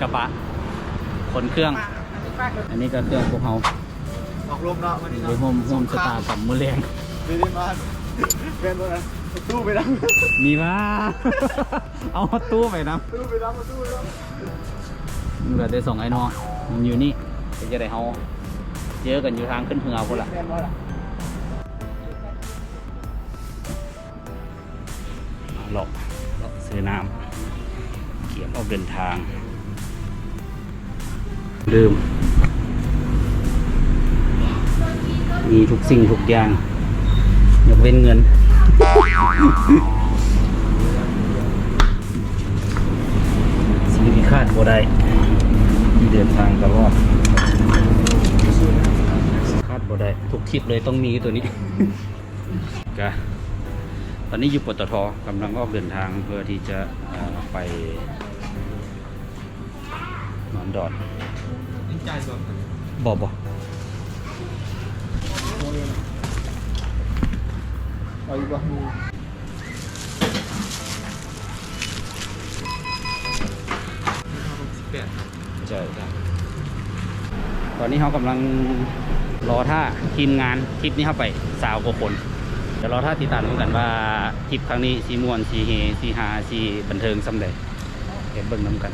กระบะขนเครื่อง อันนี้ก็เครื่องพวกเขาออกลมเนาะวันนี้หรือโฮมโฮมสตาร์กับมือแรงไม่ได้มาเป็นตัวนั้นตู้ไปดังมีว่า เอาตู้ไปนะตู้ไปดังตู้ไปดังมันเหลือแต่สองไอ้น้องมันอยู่นี่เดี๋ยวจะได้เฮาเจอกันอยู่ทางขึ้นเฮือพุ่นละแมนว่าล่ะหลบหลบซื้อน้ำเกี่ยมออกเดินทาง ดื่มมีทุกสิ่งทุกอย่างยกเว้นเงิน สิ่งที่คาดบ่ได้มีเดินทางตลอดคาดบ่ได้ทุกทริปเลยต้องมีตัวนี้กะตอนนี้อยู่ปตทกำลังออกเดินทางเพื่อที่จะไปนอนดอดนี่ จ่ายก่อนบ่บ่เอาอีกว่ามูใช่ตอนนี้เขากำลังรอท่าทีมงานทริปนี้เข้าไปสาวกว่าคนเดี๋ยวรอท่าติดตามดูกันว่าทริปครั้งนี้สีมวนสีเฮสีฮาสีบันเทิงสำเร็จเห็นเบิ่งน้ำกัน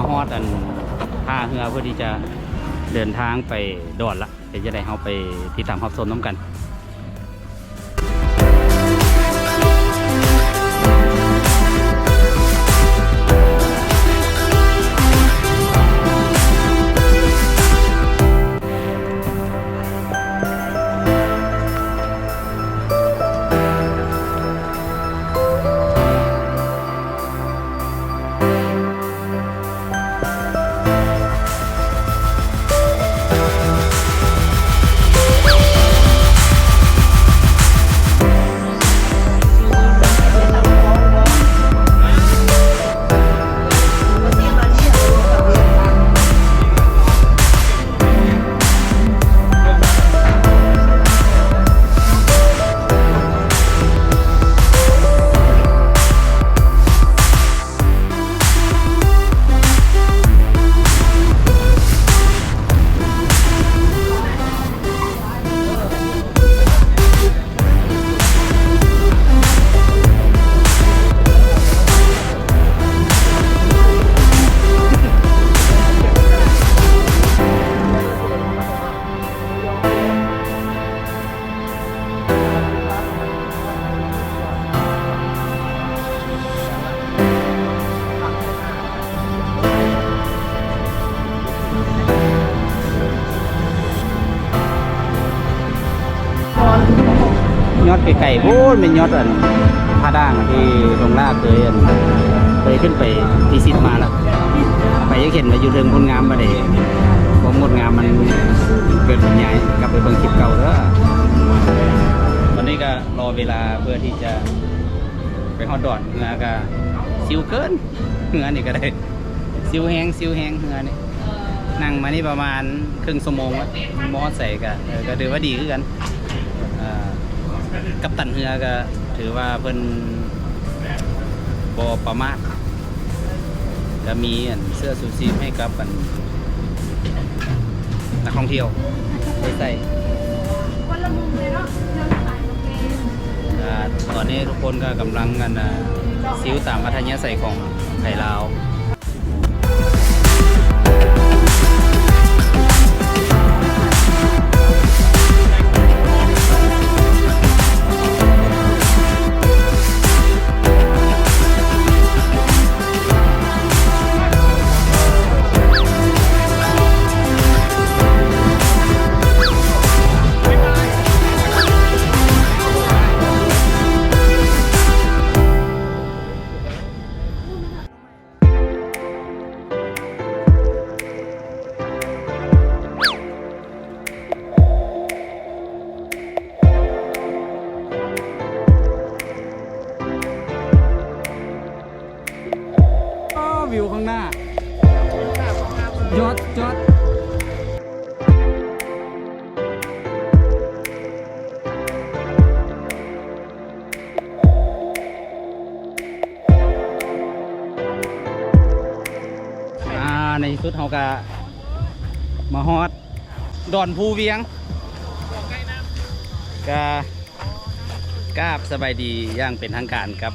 มาฮอดอันท่าเรือเพื่อที่จะเดินทางไปดอดละเดี๋ยวจะได้เขาไปที่ตามฮอบโซนน้ำกัน ไก่ๆโอ้ยเป็นยอดอันผาด่างที่ลงลากเคยอันเคยขึ้นไปพิซิตมาแล้วไปยังเห็นมาอยู่เทิงคนงามมาเด้ความงดงามมันเกิดบรรยายกลับไปเบิ่งคลิปเก่าเด้อตอนนี้ก็รอเวลาเพื่อที่จะไปฮอดดอนเหือก็ซิวเกินเหือนี่ก็ได้ซิวแหงซิวแหงเหือนี่นั่งมานี่ประมาณครึ่งชั่วโมงแล้วมอสใส่ก็เออก็ถือว่าดีขึ้นกัน กัปตันเหือก็ถือว่าเพิ่นบ่ประมาทจะมีอันเสื้อซูซีให้กับอันนักท่องเที่ยวไปใส่คนละมุมเลยเนาะเดินสายโอเคอ่ตอนนี้ทุกคนก็กำลังกันซิ้วตามพัทยาใส่ของไทยลาว ดอนภูเวียงกากาบสบายดีย่างเป็นทางการกับ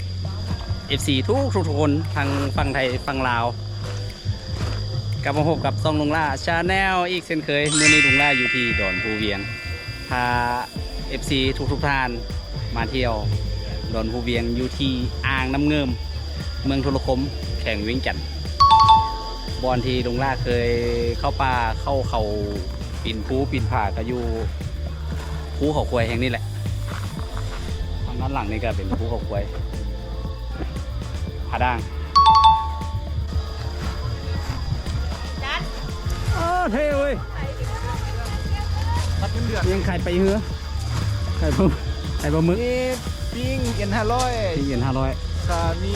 FC ทุกทุกคนทางฝั่งไทยฝั่งลาวกลับมาพบกับซองลุงล่าชาแนลอีกเช่นเคยเมื่อนี้ลุงล่าอยู่ที่ดอนภูเวียงพา FC ทุกทุกท่านมาเที่ยวดอนภูเวียงอยู่ที่อ่างน้ำเงิม เมืองทุรคมแข่งวิ่งจันทน์บอลที่ลุงล่าเคยเข้าป่าเข้าเขา ปีนภูปีนผาก็อยู่ภูเขาควายแห่งนี้แหละทางด้านหลังนี่ก็เป็นภูเขาควายผาด่างจัดเออเท่เว้ยรับเงินเดือนยังไข่ไปเหรอไข่ปลาไข่ปลาหมึกมีปิ้งเอ็นห้าร้อยที่เย็นห้าร้อยค่ะมี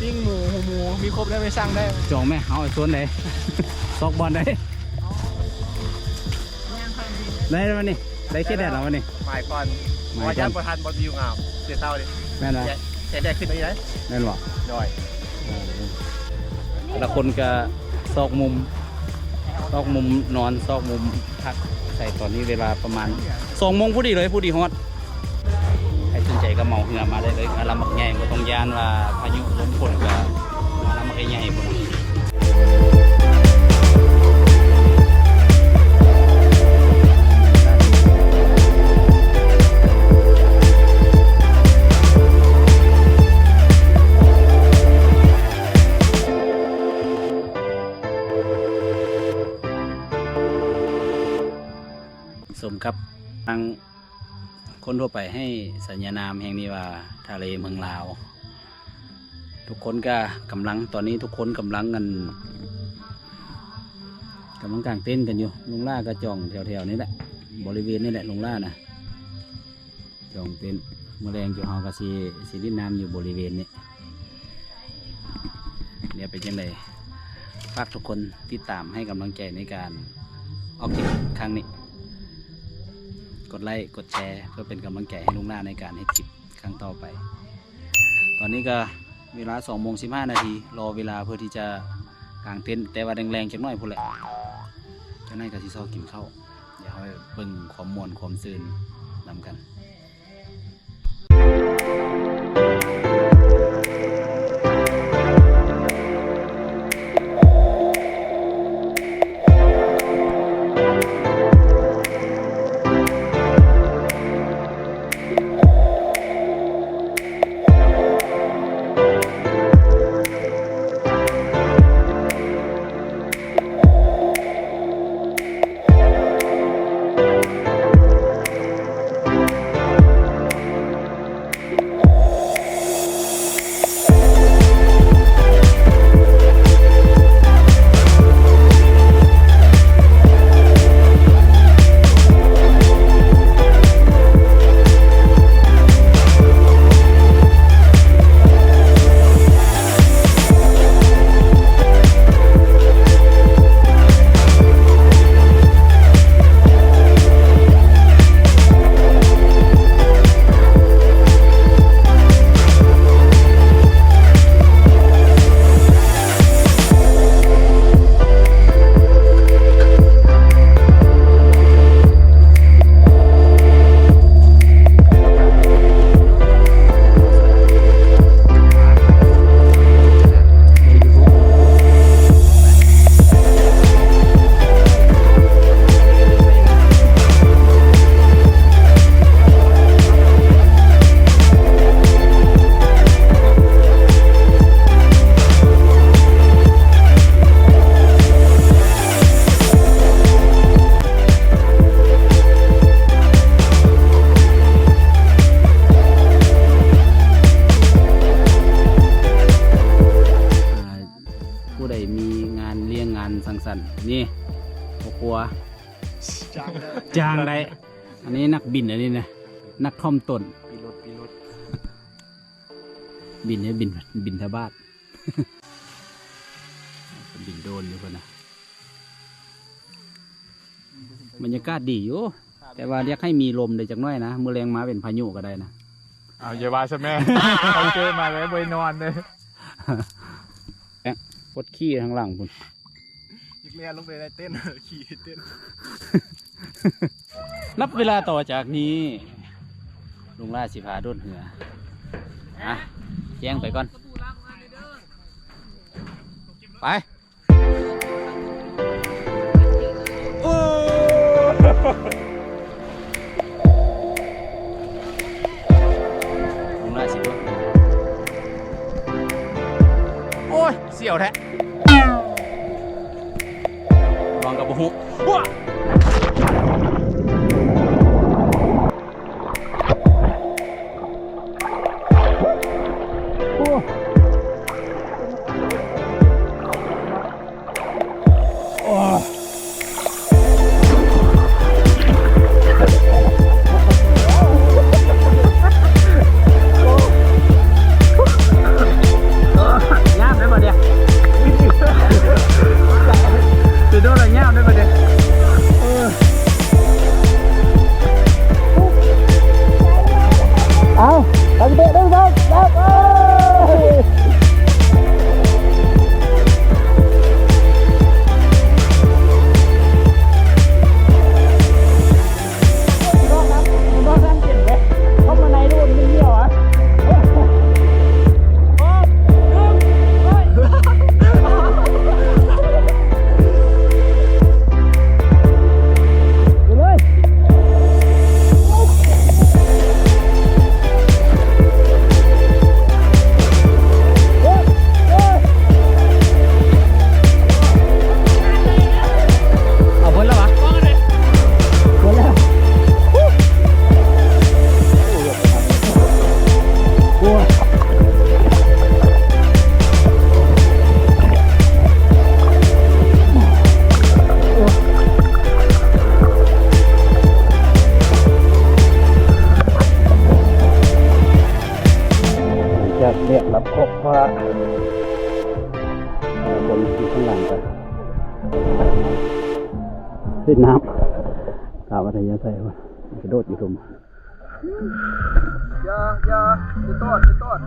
ปิ้งหมูหูหมูมีครบได้ไม่สั่งได้จองไหมเอาไอ้ส่วนไหนซอกบอลได้ ได้แล้ววันนี้ได้คิดได้แล้ววันนี้หมายก่อนหมายก่อนว่าย่านประธานบอลวิวงามเสียเต้าดิแม่นไหมแค่แดกขึ้นไปไหนแม่นบ่ดอยแต่ละคนก็ซอกมุมซอกมุมนอนซอกมุมพักใส่ตอนนี้เวลาประมาณสองโมงผู้ดีเลยผู้ดีฮอตใครสนใจก็เหมาเหือมาได้เลยอารามักใหญ่ก็ต้องยานว่าพายุลมฝนก็อารามักใหญ่พุ่น กับทางคนทั่วไปให้สัญญานามแห่งนี้ว่าทะเลเมืองลาว ทุกคนก็กำลังตอนนี้ทุกคนกำลังกันกำลังกางเต้นท์กันอยู่ลุงล่าก็จองแถวๆนี้แหละบริเวณนี่แหละลุงล่านะจองเต้นท์แมลงจุเฮากะสีสีดินน้ำอยู่บริเวณนี้เดี๋ยวเป็นยังไงฝากทุกคนติดตามให้กำลังใจในการออกทริปครั้งนี้ กดไลค์กดแชร์เพื่อเป็นกำลังใจให้ลุงหน้าในการให้คลิปครั้งต่อไป ตอนนี้ก็เวลา2โมง15นาทีรอเวลาเพื่อที่จะกางเต็นท์แต่ว่าแรงๆจังหน่อยพุ่นแหละเจ้านายกับซีซอกินข้าวเดี๋ยวให้เบิ่งความมวนความซื่นนำกัน มีงานเลี้ยงงานสังสรรค์นี่พ่อครัวจ้างได้จ้างได้อันนี้นักบินอันนี้นะนักท่อมตนปีรถปีรถบินให้บินบินทบาทบินโดรนอยู่คนนะบรรยากาศดีอยู่แต่ว่าอยากให้มีลมเลยจักหน้อยนะมือแรงมาเป็นพายุก็ได้นะเอาอย่าว่าใช่ไหมเขาเจอมาแล้วไปนอนเลย ปดขี้ทางหลังคุณยิกเรียนลงไปได้เต้นขี่เต้น นับเวลาต่อจากนี้ลุงล่าสิพาโดนเหืออะแจ้งไปก่อน ไป โอ้ เสี่ยวแท้ลองกับบุหุว้า ติดน้ำถามว่าทยาใส่ว่ากระโดดอยู่ตรงอย่าอย่าจะตอดจะตอด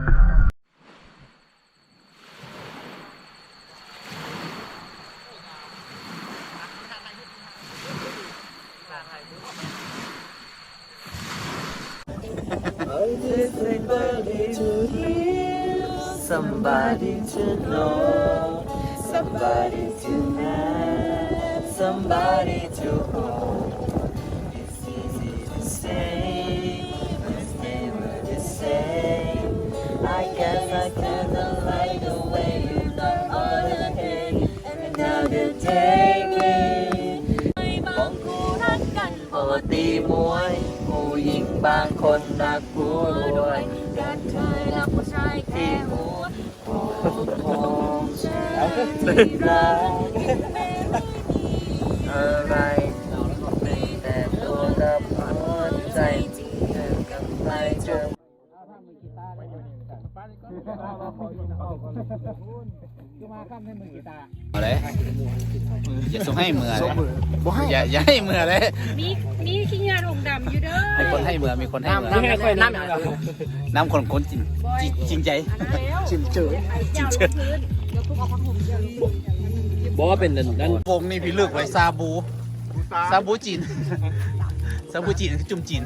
Somebody to know, somebody to have, somebody to hold. It's easy to say, but it's never the same. I guess I kinda like the way you don't order cake, and now you take me. ของคู่รักกันปกติมวยผู้หญิงบางคนรักผู้รวยกันเคยรักผู้ชายแค่หัวโอ้โหฉันรัก อะไรมีแต่ตัวกับหัวใจที่เธอกำลังจะอะไรอย่าส่งให้มือเลยบ่ให้อย่าอย่าให้มือเลยมีมีขี้งานหงดำอยู่เด้อมีคนให้มือมีคนให้มือน้ำค่อยน้ำอย่างน้ำคนคนจริงจริงใจแล้วชิมเจอจ้าลงเดี๋ยวพวกเอ บอกว่าเป็นนั่นวงนี่พี่เลือกไว้ซาบูซาบูจีนซาบูจีนคือจุ่มจีน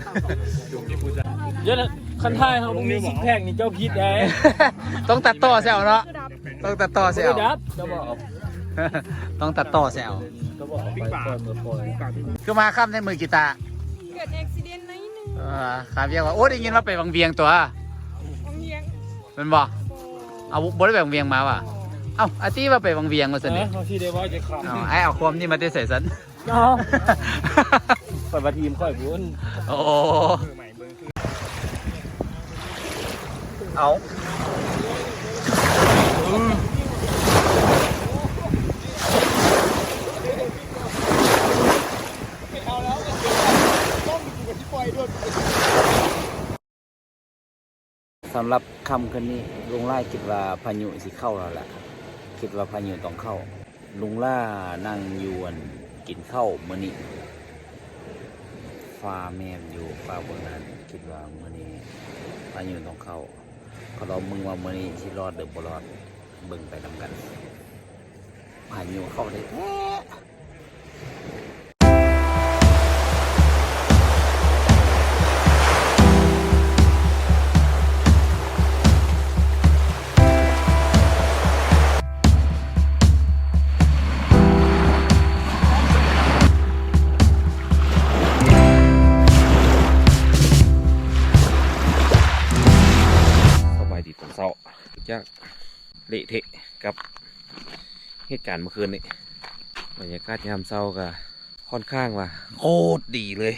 เดี๋ยวคันท้ายเขามีซิกแพคนี่เจ้าคิดไงต้องตัดต่อแซวเนาะต้องตัดต่อแซวดับเจ้าบอกต้องตัดต่อแซวเจ้าบอกไปก่อนมือคอยคือมาค่ำในมือกีตาร์เกิดอุบิเหตุไหนนึงเออครับเรียกว่าโอ้ได้ยินว่าไปบางเวียงตัวของเลี้ยงเป็นบ่เอาบ่ได้ไปบางเวียงมาว่ะ เอ้าอาตี้ว่าไปบางเวียงมาสิเอเนี่อยเขาที่ได้ว่าจะขับเอาไอ้เอาความนี่มาได้ใส่สันคอยมาทีมคอยบุญโอ้เอาสำหรับคำคืนนี้ลุงล่าคิดว่าพายุสิเข้าแล้วแหละคิ คิดว่าพายุต้องเข้า ลุงล่านั่งยวนกินข้าวมื้อนี้ฟ้าแม่นอยู่ฟ้าบนนั้นคิดว่ามื้อนี้พายุต้องเข้าเขาเรามึงว่ามื้อนี้สิรอดหรือบ่รอดเบิ่งไปนํกันพายุเข้าได้แท้ เละเทะกับเหตุการณ์เมื่อคืนนี้บรรยากาศยามเช้าก็ค่อนข้างว่าโคตรดีเลย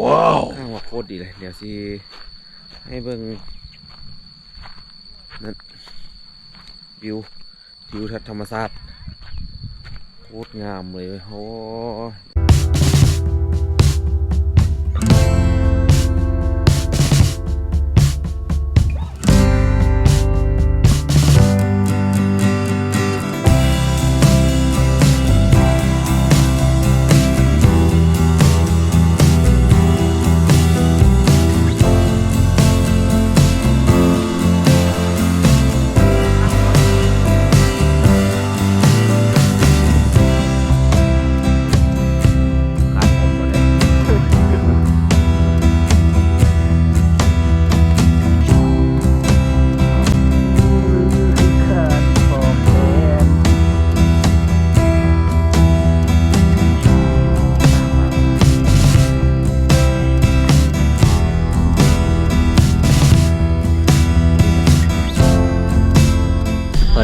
ว้าวค่อนข้างว่าโคตรดีเลย เดี๋ยวสิให้เบิ่งนั่นวิวทิวทัศน์ธรรมชาติโคตรงามเลยเว้ยโอ้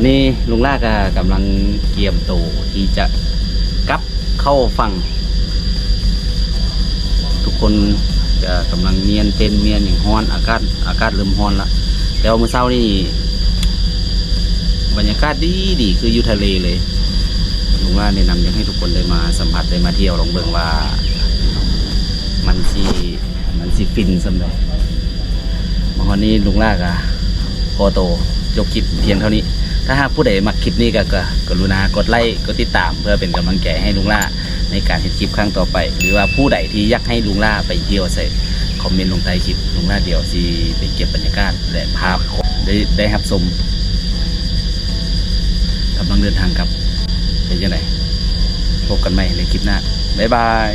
อนนี้ลุงล่าก็กำลังเกียมตัวที่จะกลับเข้าฝั่ง ทุกคนจะกำลังเมียนเต้นเมียนอย่างฮ้อนอากาศอากาศเริ่มฮ้อนละแต่ว่าเมื่อเช้านี่บรรยากาศดีดีคืออยู่ทะเลเลยลุงว่าแนะนำอยากให้ทุกคนได้มาสัมผัสได้มาเที่ยวลองเบิ่งว่า มันสิมันสิฟินสำหรับมาวันนี้ลุงล่ากอะโคโตจบคลิปเพียงเท่านี้ ถ้าหากผู้ใดมักคลิปนี้ก็ก็กรุณากดไลค์กดติดตาม เพื่อเป็นกำลังใจให้ลุงล่าในการเห็นคลิปครั้งต่อไป หรือว่าผู้ใดที่อยากให้ลุงล่าไปเที่ยวใส่คอมเมนต์ลงใต้คลิปลุงล่าเดี๋ยวสิไปเก็บบรรยากาศและภาพได้ได้รับชมกำลังเดินทางกับเป็นยังไงพบกันใหม่ในคลิปหน้าบ๊ายบาย